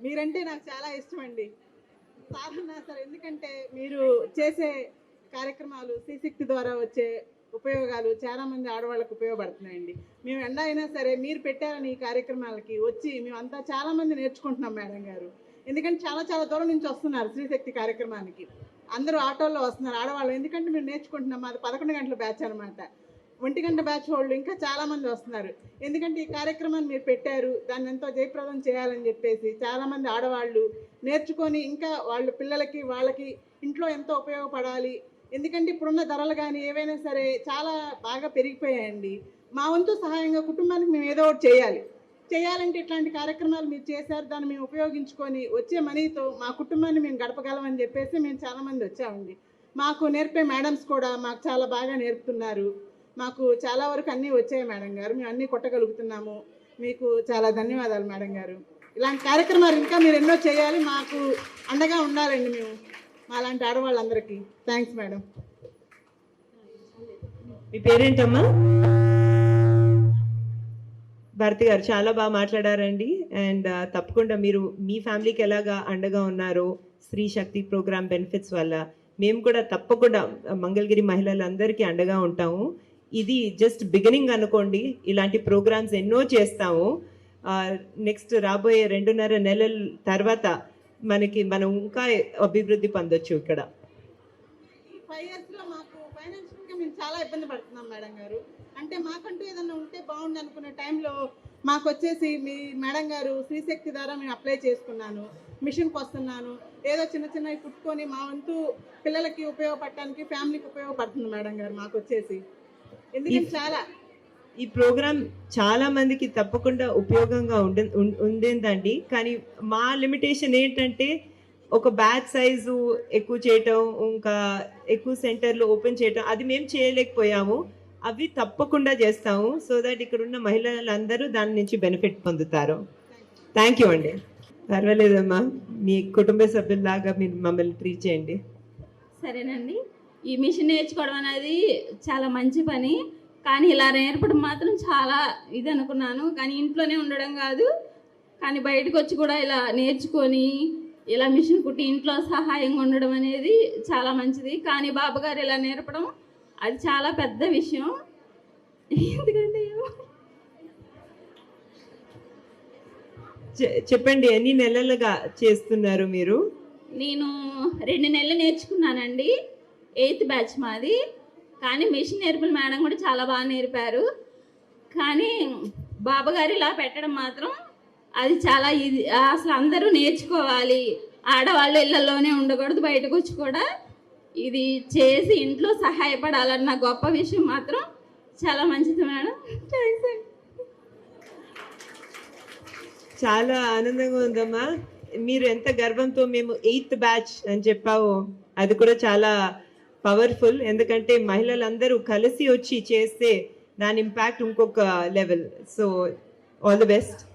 మీరంటే నాకు చాలా ఇష్టం అండి సాధన సార్ ఎందుకంటే మీరు చేసే కార్యక్రమాలు శ్రీశక్తి ద్వారా వచ్చే ఉపయోగాలు చాలామంది ఆడవాళ్ళకు ఉపయోగపడుతున్నాయండి. మేము ఎండ అయినా సరే మీరు పెట్టారని ఈ కార్యక్రమాలకి వచ్చి మేమంతా చాలామంది నేర్చుకుంటున్నాం మేడం గారు. ఎందుకంటే చాలా చాలా దూరం నుంచి వస్తున్నారు శ్రీశక్తి కార్యక్రమానికి. అందరూ ఆటోల్లో వస్తున్నారు ఆడవాళ్ళు. ఎందుకంటే మేము నేర్చుకుంటున్నాం మాది పదకొండు గంటల బ్యాచ్ అనమాట ఒంటిగంట బ్యాచ్ వాళ్ళు ఇంకా చాలామంది వస్తున్నారు. ఎందుకంటే ఈ కార్యక్రమాన్ని మీరు పెట్టారు దాన్ని ఎంతో జయప్రదం చేయాలని చెప్పేసి చాలామంది ఆడవాళ్ళు నేర్చుకొని ఇంకా వాళ్ళ పిల్లలకి వాళ్ళకి ఇంట్లో ఎంతో ఉపయోగపడాలి. ఎందుకంటే ఇప్పుడున్న ధరలు కానీ ఏవైనా సరే చాలా బాగా పెరిగిపోయాయండి. మా వంతు సహాయంగా కుటుంబానికి మేము ఏదో ఒకటి చేయాలి. చేయాలంటే ఇట్లాంటి కార్యక్రమాలు మీరు చేశారు దాన్ని మేము ఉపయోగించుకొని వచ్చే మనీతో మా కుటుంబాన్ని మేము గడపగలమని చెప్పేసి మేము చాలామంది వచ్చామండి. మాకు నేర్పే మేడమ్స్ కూడా మాకు చాలా బాగా నేర్పుతున్నారు. మాకు చాలా వరకు అన్నీ వచ్చాయి మేడం గారు. మేము అన్నీ కొట్టగలుగుతున్నాము. మీకు చాలా ధన్యవాదాలు మేడం గారు. ఇలాంటి కార్యక్రమాలు ఇంకా మీరు ఎన్నో చేయాలి మాకు అండగా ఉండాలండి మేము. మా లాంటి ఆడవాళ్ళందరికీ. Thanks madam. మీ పేరేంటమ్మా? భారతి గారు చాలా బాగా మాట్లాడారండి. అండ్ తప్పకుండా మీరు మీ ఫ్యామిలీకి ఎలాగా అండగా ఉన్నారో స్త్రీ శక్తి ప్రోగ్రామ్ బెనిఫిట్స్ వల్ల మేము కూడా తప్పకుండా మంగళగిరి మహిళలందరికీ అండగా ఉంటాము. ఇది జస్ట్ బిగినింగ్ అనుకోండి ఇలాంటి ప్రోగ్రామ్స్ ఎన్నో చేస్తాము. నెక్స్ట్ రాబోయే రెండున్నర నెలల తర్వాత మనకి మనం ఇంకా అభివృద్ధి పొందొచ్చు ఇక్కడ. ఈ ఫైవ్ ఇయర్స్లో మాకు ఫైనాన్షియల్గా మేము చాలా ఇబ్బంది పడుతున్నాం మేడం గారు. అంటే మాకంటూ ఏదైనా ఉంటే బాగుండు అనుకునే టైంలో మాకు వచ్చేసి మీ మేడం గారు శ్రీశక్తి ద్వారా మేము అప్లై చేసుకున్నాను. మిషన్కి వస్తున్నాను. ఏదో చిన్న చిన్నవి కుట్టుకొని మా వంతు పిల్లలకి ఉపయోగపడటానికి ఫ్యామిలీకి ఉపయోగపడుతుంది మేడం గారు మాకు వచ్చేసి. ఎందుకంటే చాలా ఈ ప్రోగ్రామ్ చాలా మందికి తప్పకుండా ఉపయోగంగా ఉండే ఉండేదండి. కానీ మా లిమిటేషన్ ఏంటంటే ఒక బ్యాచ్ సైజు ఎక్కువ చేయటం ఇంకా ఎక్కువ సెంటర్లు ఓపెన్ చేయటం అది మేము చేయలేకపోయాము. అవి తప్పకుండా చేస్తాము. సో దట్ ఇక్కడ ఉన్న మహిళలందరూ దాని నుంచి బెనిఫిట్ పొందుతారు. థ్యాంక్ యూ అండి. పర్వాలేదమ్మా. మీ కుటుంబ సభ్యుల్లాగా మీరు మమ్మల్ని ట్రీట్ చేయండి. సరేనండి. ఈ మిషన్ నేర్చుకోవడం అనేది చాలా మంచి పని. కానీ ఇలా నేర్పడం మాత్రం చాలా ఇది అనుకున్నాను. కానీ ఇంట్లోనే ఉండడం కాదు. కానీ బయటకు వచ్చి కూడా ఇలా నేర్చుకొని ఇలా మిషన్ కుట్టి ఇంట్లో సహాయంగా ఉండడం అనేది చాలా మంచిది. కానీ బాబు గారు ఇలా నేర్పడం అది చాలా పెద్ద విషయం. ఎందుకంటే చెప్పండి ఎన్ని నెలలుగా చేస్తున్నారు మీరు? నేను రెండు నెలలు నేర్చుకున్నానండి. ఎయిత్ బ్యాచ్ మాది. కానీ మిషన్ నేర్పుల మేడం కూడా చాలా బాగా నేర్పారు. కానీ బాబాగారు ఇలా పెట్టడం మాత్రం అది చాలా ఇది. అసలు అందరూ నేర్చుకోవాలి. ఆడవాళ్ళు ఇళ్ళలోనే ఉండకూడదు బయటకు వచ్చి కూడా ఇది చేసి ఇంట్లో సహాయపడాలన్న గొప్ప విషయం మాత్రం చాలా మంచిది మేడం. చాలా ఆనందంగా ఉందమ్మా. మీరు ఎంత గర్వంతో మేము ఎయిత్ బ్యాచ్ అని చెప్పావో. అది కూడా చాలా పవర్ఫుల్. ఎందుకంటే మహిళలందరూ కలిసి వచ్చి చేస్తే దాని ఇంపాక్ట్ ఇంకొక level. So all the best.